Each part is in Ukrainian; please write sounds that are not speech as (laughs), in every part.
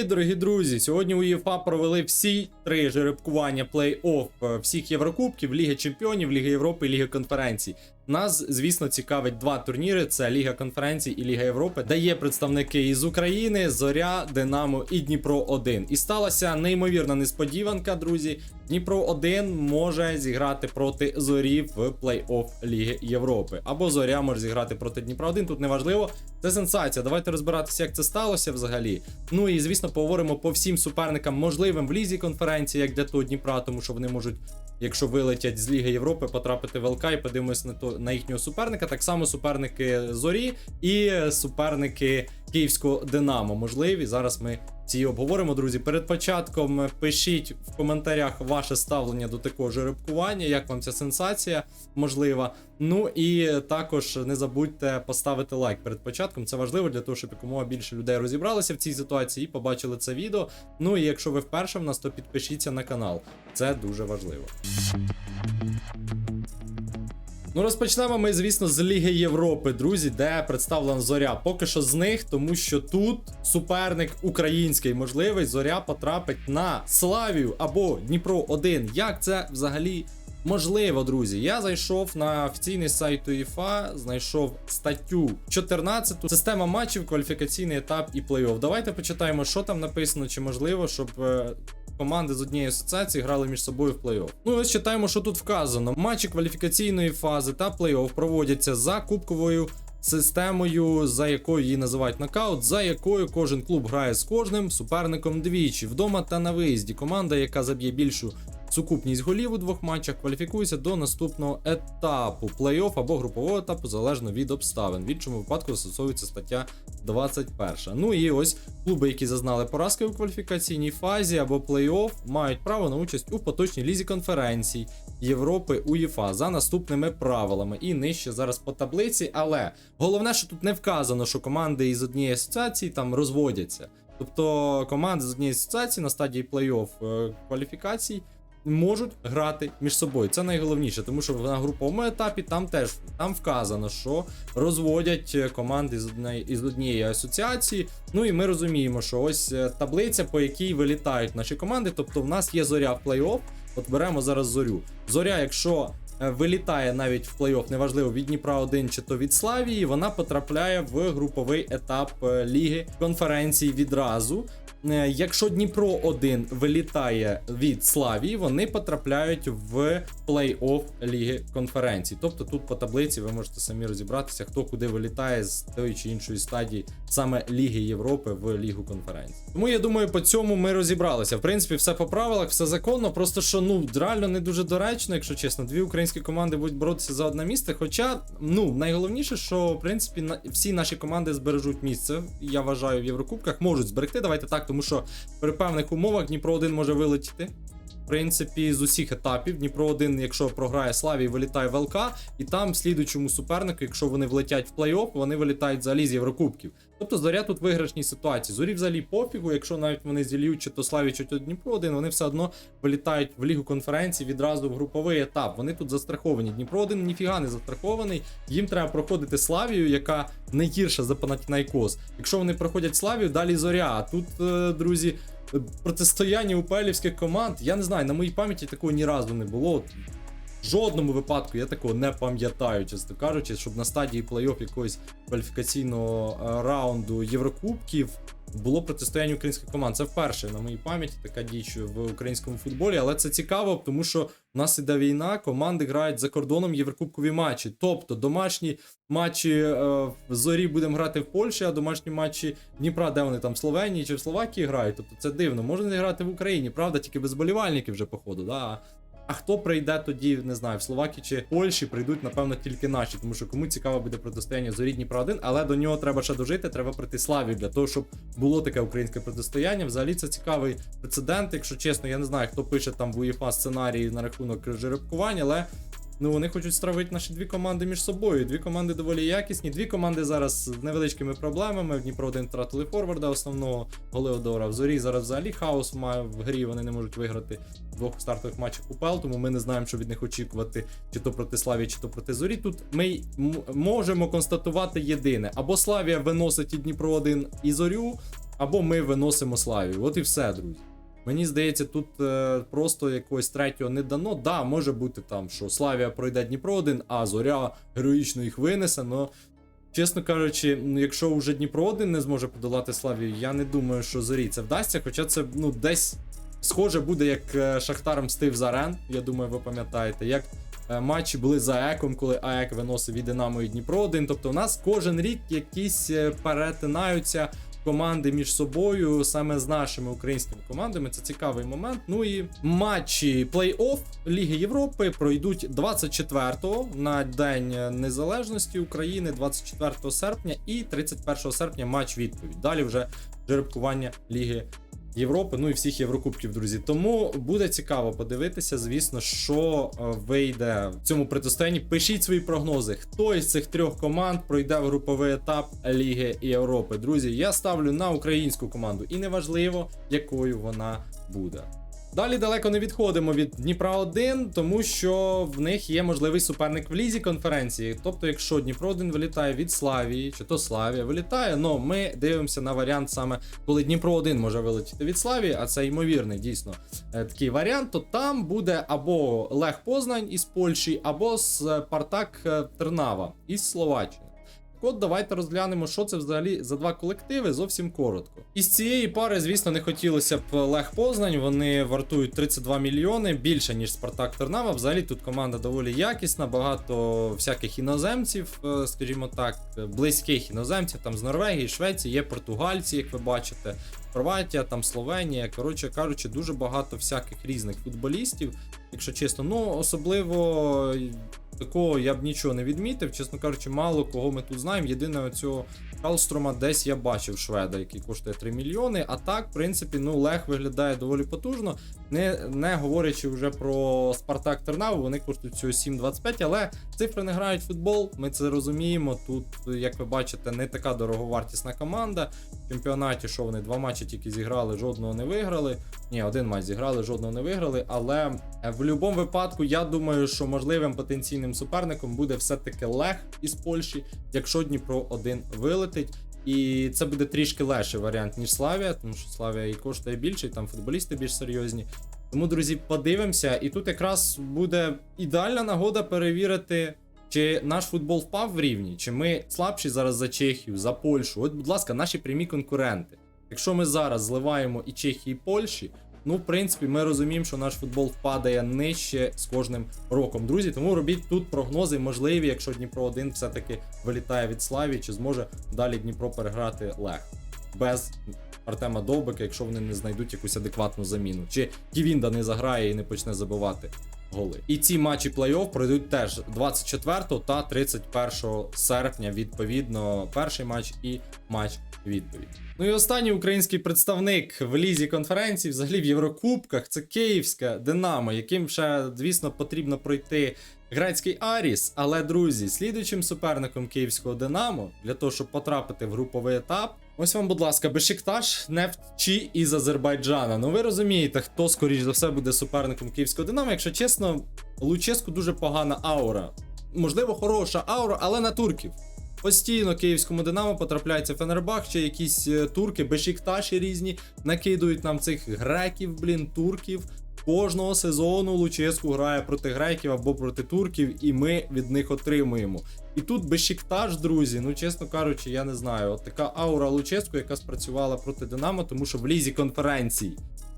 привіт, дорогі друзі! Сьогодні УЄФА провели всі три жеребкування плей-офф е, всіх Єврокубків, Ліги Чемпіонів, Ліги Європи і Ліги конференцій. Нас, звісно, цікавить два турніри: це Ліга конференцій і Ліга Європи, де є представники із України, Зоря, Динамо і Дніпро 1 І сталася неймовірна несподіванка, друзі. Дніпро 1 може зіграти проти Зорі в плей-офф Ліги Європи. Або Зоря може зіграти проти Дніпра 1 Тут неважливо. Це сенсація. Давайте розбиратися, як це сталося взагалі. Ну і звісно, поговоримо по всім суперникам, можливим в лізі конференції, як для того Дніпра, тому що вони можуть, якщо вилетять з Ліги Європи, потрапити в ЛК і подивимось на то на їхнього суперника. Так само суперники Зорі і суперники Київського Динамо. Можливі. Зараз ми ці обговоримо, друзі. Перед початком пишіть в коментарях ваше ставлення до такого жеребкування, як вам ця сенсація можлива. Ну і також не забудьте поставити лайк перед початком. Це важливо для того, щоб якомога більше людей розібралися в цій ситуації і побачили це відео. Ну і якщо ви вперше в нас, то підпишіться на канал. Це дуже важливо. Ну, розпочнемо ми, звісно, з Ліги Європи, друзі, де представлена зоря. Поки що з них, тому що тут суперник український можливий. Зоря потрапить на Славію або Дніпро 1. Як це взагалі можливо, друзі? Я зайшов на офіційний сайт УЄФА, знайшов статтю 14. Система матчів, кваліфікаційний етап і плей-офф. Давайте почитаємо, що там написано, чи можливо, щоб. Команди з однієї асоціації грали між собою в плей-офф. Ну, ось читаємо, що тут вказано. Матчі кваліфікаційної фази та плей-офф проводяться за кубковою системою, за якою її називають нокаут, за якою кожен клуб грає з кожним суперником двічі вдома та на виїзді. Команда, яка заб'є більшу сукупність голів у двох матчах, кваліфікується до наступного етапу плей-офф або групового етапу, залежно від обставин. В іншому випадку застосовується стаття 21. Ну і ось клуби, які зазнали поразки у кваліфікаційній фазі або плей-офф, мають право на участь у поточній лізі конференцій Європи УЄФА за наступними правилами. І нижче зараз по таблиці. Але головне, що тут не вказано, що команди із однієї асоціації там розводяться. Тобто команди з однієї асоціації на стадії плей-офф е, кваліфікацій можуть грати між собою. Це найголовніше, тому що на груповому етапі там теж там вказано, що розводять команди з однієї із однієї асоціації. Ну і ми розуміємо, що ось е, таблиця, по якій вилітають наші команди. Тобто, в нас є зоря в плей-офф. От беремо зараз зорю. Зоря, якщо е, вилітає навіть в плей-офф, неважливо від Дніпра 1 чи то від Славії, вона потрапляє в груповий етап е, ліги конференцій відразу. Е, Якщо Дніпро 1 вилітає від Славії, вони потрапляють в плей-офф Ліги конференцій. Тобто тут по таблиці ви можете самі розібратися, хто куди вилітає з тої чи іншої стадії саме Ліги Європи в Лігу конференцій. Тому я думаю, по цьому ми розібралися. В принципі, все по правилах, все законно. Просто що ну реально не дуже доречно, якщо чесно. Дві українські команди будуть боротися за одне місце. Хоча, ну найголовніше, що в принципі всі наші команди збережуть місце. Я вважаю, в Єврокубках можуть зберегти. Давайте так, тому що при певних умовах Дніпро 1 може вилетіти. В принципі, з усіх етапів Дніпро 1, якщо програє Славі, вилітає в ЛК, і там слідуючому супернику, якщо вони влетять в плей-офф, вони вилітають взагалі з Єврокубків. Тобто зоря тут виграшній ситуації. Зорі взагалі пофігу, якщо навіть вони зіліють чи то Славі, чи то Дніпро 1, вони все одно вилітають в лігу конференції відразу в груповий етап. Вони тут застраховані. Дніпро 1 ніфіга не застрахований. Їм треба проходити Славію, яка не гірша за Панатінайкос. Якщо вони проходять Славію, далі зоря. А тут, е, друзі, протистояння упелівських команд. Я не знаю, на моїй пам'яті такого ні разу не було. В жодному випадку я такого не пам'ятаю, чесно кажучи, щоб на стадії плей-офф якогось кваліфікаційного е, раунду Єврокубків було протистояння українських команд. Це вперше на моїй пам'яті така діч в українському футболі, але це цікаво, тому що в нас іде війна, команди грають за кордоном єврокубкові матчі. Тобто домашні матчі е, в зорі будемо грати в Польщі, а домашні матчі Дніпра, де вони там в Словенії чи в Словакії грають. Тобто це дивно. Можна грати в Україні, правда, тільки без болівальників вже походу. Да? А хто прийде тоді, не знаю, в Словакії чи Польщі прийдуть, напевно, тільки наші, тому що кому цікаво буде протистояння зорі Дніпро 1, але до нього треба ще дожити, треба прийти славі для того, щоб було таке українське протистояння. Взагалі це цікавий прецедент. Якщо чесно, я не знаю, хто пише там в УЄФА сценарії на рахунок жеребкування, але. Ну, вони хочуть стравити наші дві команди між собою. Дві команди доволі якісні. Дві команди зараз з невеличкими проблемами. В Дніпро 1 втратили форварда основного Голеодора. В зорі зараз взагалі хаос має в грі. Вони не можуть виграти двох стартових матчах УПЛ, тому ми не знаємо, що від них очікувати, чи то проти Славії, чи то проти зорі. Тут ми можемо констатувати єдине: або Славія виносить і Дніпро 1 і зорю. або ми виносимо Славію. От і все, друзі. Мені здається, тут е, просто якогось третього не дано. Да, може бути там, що Славія пройде Дніпро 1, а Зоря героїчно їх винесе. Но, чесно кажучи, якщо вже Дніпро 1 не зможе подолати Славію, я не думаю, що зорі це вдасться. Хоча це ну, десь схоже буде, як е, Шахтар мстив за Рен. Я думаю, ви пам'ятаєте, як е, матчі були за ЕКом, коли АЕК виносив від Динамо і Дніпро 1. Тобто, у нас кожен рік якісь перетинаються команди між собою, саме з нашими українськими командами. Це цікавий момент. Ну і матчі плей-офф Ліги Європи пройдуть 24-го на День Незалежності України, 24 серпня і 31 серпня матч відповідь. Далі вже жеребкування Ліги Європи, ну і всіх Єврокубків, друзі. Тому буде цікаво подивитися, звісно, що е, вийде в цьому протистоянні. Пишіть свої прогнози. Хто із цих трьох команд пройде в груповий етап Ліги Європи. Друзі, я ставлю на українську команду, і неважливо, якою вона буде. Далі далеко не відходимо від Дніпра 1, тому що в них є можливий суперник в лізі конференції. Тобто, якщо Дніпро 1 вилітає від Славії, чи то Славія вилітає, но ми дивимося на варіант саме коли Дніпро 1 може вилетіти від Славії, а це ймовірний дійсно е, такий варіант, то там буде або Лех Познань із Польщі, або Спартак е, Тернава із Словаччини. От давайте розглянемо, що це взагалі за два колективи зовсім коротко. Із цієї пари, звісно, не хотілося б Лех Познань. Вони вартують 32 мільйони більше ніж Спартак Тернава. Взагалі тут команда доволі якісна, багато всяких іноземців, е, скажімо так, близьких іноземців там з Норвегії, Швеції, є португальці, як ви бачите, Хорватія, там Словенія. Коротше кажучи, дуже багато всяких різних футболістів. Якщо чесно, ну особливо такого я б нічого не відмітив. Чесно кажучи, мало кого ми тут знаємо. Єдине оцього Калстрома десь я бачив шведа, який коштує 3 мільйони. А так, в принципі, ну Лех виглядає доволі потужно. Не, не говорячи вже про Спартак Тернаву, вони коштують всього 7,25, але цифри не грають в футбол. Ми це розуміємо. Тут, як ви бачите, не така дороговартісна команда. В чемпіонаті, що вони два матчі тільки зіграли, жодного не виграли. Ні, один матч зіграли, жодного не виграли. Але е, в будь-якому випадку, я думаю, що можливим потенційним суперником буде все-таки Лех із Польщі, якщо Дніпро 1 вилетить. І це буде трішки легший варіант, ніж Славія, тому що Славія і коштує більше, і там футболісти більш серйозні. Тому, друзі, подивимося, і тут якраз буде ідеальна нагода перевірити, чи наш футбол впав в рівні, чи ми слабші зараз за Чехію, за Польщу. От, будь ласка, наші прямі конкуренти. Якщо ми зараз зливаємо і Чехії, і Польщі, ну, в принципі, ми розуміємо, що наш футбол впадає нижче з кожним роком. Друзі, тому робіть тут прогнози можливі, якщо Дніпро 1 все-таки вилітає від Славі, чи зможе далі Дніпро переграти Лех. Без Артема Довбика, якщо вони не знайдуть якусь адекватну заміну. Чи Ківінда не заграє і не почне забивати голи. І ці матчі плей-офф пройдуть теж 24 та 31 серпня, відповідно, перший матч і матч відповідь. Ну і останній український представник в лізі конференції, взагалі в Єврокубках, це Київська Динамо, яким ще, звісно, потрібно пройти грецький Аріс. Але, друзі, слідуючим суперником київського Динамо для того, щоб потрапити в груповий етап. Ось вам, будь ласка, Бешикташ, Нефт чи із Азербайджана. Ну ви розумієте, хто скоріш за все буде суперником київського Динамо. Якщо чесно, Луческу дуже погана аура. Можливо, хороша аура, але на турків. Постійно київському Динамо потрапляється Фенербах, чи якісь е, турки, бешікташі різні, накидують нам цих греків, блін, турків. Кожного сезону Луческу грає проти греків або проти турків, і ми від них отримуємо. І тут Бешікташ, друзі, ну чесно кажучи, я не знаю. От така аура Луческу, яка спрацювала проти Динамо, тому що в лізі конференцій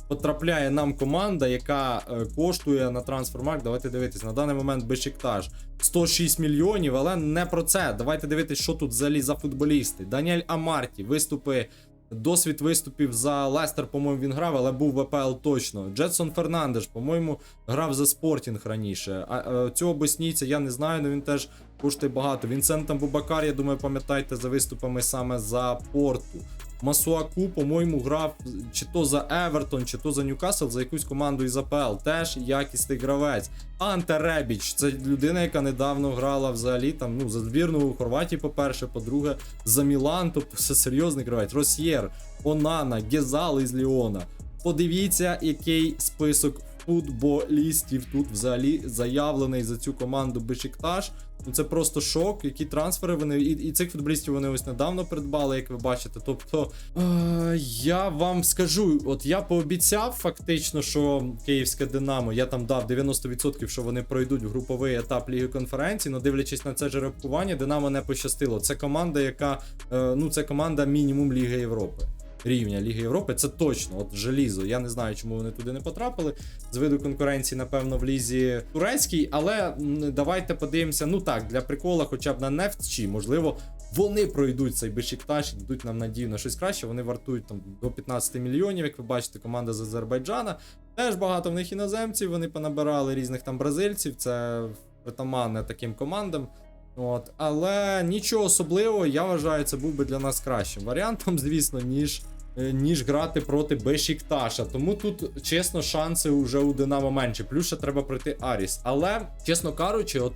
потрапляє нам команда, яка е, коштує на трансфермарк. Давайте дивитись. На даний момент Бешикташ 106 мільйонів, але не про це. Давайте дивитись, що тут взагалі за футболісти. Даніель Амарті, виступи. Досвід виступів за Лестер, по-моєму, він грав, але був в АПЛ точно. Джетсон Фернандеш, по-моєму, грав за Спортінг раніше. А а цього боснійця я не знаю, але він теж коштує багато. Вінсентом Бубакар, я думаю, пам'ятаєте за виступами саме за Порту. Масуаку, по-моєму, грав чи то за Евертон, чи то за Ньюкасл, за якусь команду із АПЛ. Теж якісний гравець. Анте Ребіч, це людина, яка недавно грала взагалі там, ну, за збірну у Хорватії, по-перше, по-друге, за Мілан, тобто все серйозний гравець. Росьєр, Онана, Гезал із Ліона. Подивіться, який список футболістів тут взагалі заявлений за цю команду Бешикташ. Ну це просто шок. Які трансфери вони і, і цих футболістів вони ось недавно придбали, як ви бачите. Тобто е, я вам скажу, от я пообіцяв фактично, що київське Динамо, я там дав 90%, що вони пройдуть груповий етап Ліги конференцій. але дивлячись на це жеребкування, Динамо не пощастило. Це команда, яка е, ну це команда мінімум Ліги Європи. Рівня Ліги Європи, це точно, от желізо. Я не знаю, чому вони туди не потрапили. З виду конкуренції, напевно, в лізі турецькій, але давайте подивимося. Ну так, для прикола, хоча б на нефть, чи можливо вони пройдуть цей Бешікташ і дадуть нам надію на щось краще. Вони вартують там до 15 мільйонів, як ви бачите, команда з Азербайджана. Теж багато в них іноземців. Вони понабирали різних там бразильців. Це притаманне таким командам. От, але нічого особливого, я вважаю, це був би для нас кращим варіантом, (laughs) звісно, ніж, ніж грати проти Бешікташа. Тому тут, чесно, шанси вже у Динамо менше. Плюс ще треба пройти Аріс. Але, чесно кажучи, от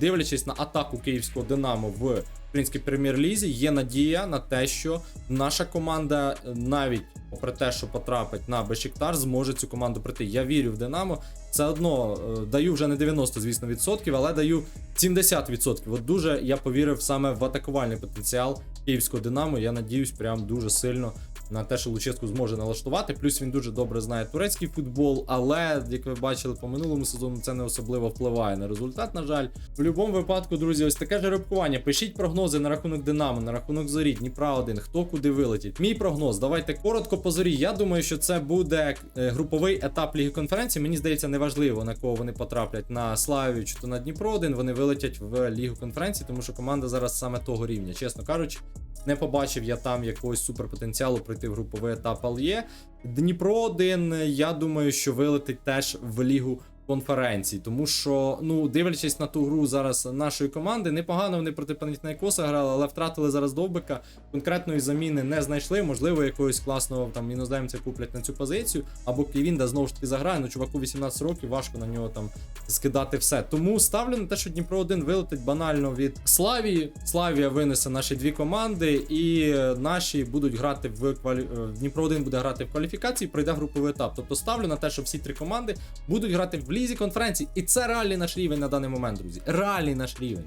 дивлячись на атаку київського Динамо в українській прем'єр-лізі, є надія на те, що наша команда е, навіть попри те, що потрапить на Бешіктар, зможе цю команду пройти. Я вірю в Динамо. Все одно е, даю вже не 90, звісно, відсотків, але даю 70%. От дуже я повірив саме в атакувальний потенціал київського Динамо. Я надіюсь, прям дуже сильно на те, що Луческу зможе налаштувати. Плюс він дуже добре знає турецький футбол, але як ви бачили по минулому сезону, це не особливо впливає на результат. На жаль, в будь-якому випадку, друзі, ось таке жеребкування. Пишіть прогнози на рахунок Динамо, на рахунок Зорі, Дніпра 1, хто куди вилетить. Мій прогноз. Давайте коротко по зорі. Я думаю, що це буде е, груповий етап Ліги конференції. Мені здається, неважливо на кого вони потраплять на Славію чи то на Дніпро 1. Вони вилетять в Лігу конференції, тому що команда зараз саме того рівня, чесно кажучи. Не побачив я там якогось суперпотенціалу пройти в груповий етап Альє. Дніпро 1, я думаю, що вилетить теж в лігу конференцій, тому що, ну, дивлячись на ту гру зараз нашої команди, непогано вони проти Панатінайкоса грали, але втратили зараз довбика. Конкретної заміни не знайшли. Можливо, якогось класного там іноземця куплять на цю позицію, або Ківінда знову ж таки заграє. Ну, чуваку 18 років, важко на нього там скидати все. Тому ставлю на те, що Дніпро 1 вилетить банально від Славії. Славія винесе наші дві команди, і е, наші будуть грати в квалі... е, Дніпро 1 буде грати в кваліфікації, пройде груповий етап. Тобто ставлю на те, що всі три команди будуть грати в лізі конференції. І це реальний наш рівень на даний момент, друзі. Реальний наш рівень.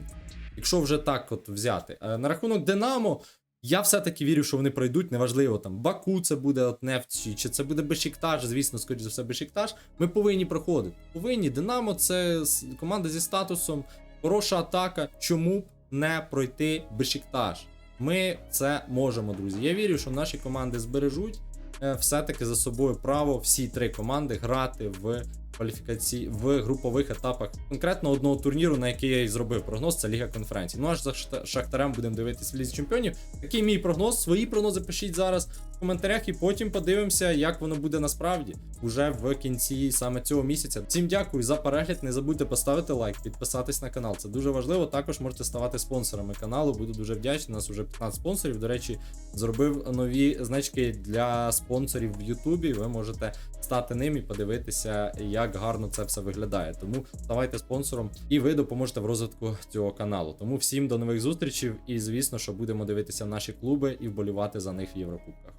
Якщо вже так от взяти. Е, На рахунок Динамо. Я все-таки вірю, що вони пройдуть, неважливо там Баку це буде от нефть, чи, це буде Бешіктаж, звісно, скоріш за все, Бешіктаж. Ми повинні проходити. Повинні. Динамо це команда зі статусом, хороша атака. Чому б не пройти Бешіктаж? Ми це можемо, друзі. Я вірю, що наші команди збережуть е, все-таки за собою право всі три команди грати в кваліфікації в групових етапах конкретно одного турніру, на який я і зробив прогноз, це Ліга конференцій. Ну аж за Шахтарем будемо дивитися в Лізі Чемпіонів. Такий мій прогноз. Свої прогнози пишіть зараз коментарях, і потім подивимося, як воно буде насправді уже в кінці саме цього місяця. Всім дякую за перегляд. Не забудьте поставити лайк, підписатись на канал. Це дуже важливо. Також можете ставати спонсорами каналу. Буду дуже вдячний. У нас вже 15 спонсорів. До речі, зробив нові значки для спонсорів в Ютубі. Ви можете стати ним і подивитися, як гарно це все виглядає. Тому ставайте спонсором, і ви допоможете в розвитку цього каналу. Тому всім до нових зустрічей, і звісно, що будемо дивитися наші клуби і вболівати за них в Єврокубках.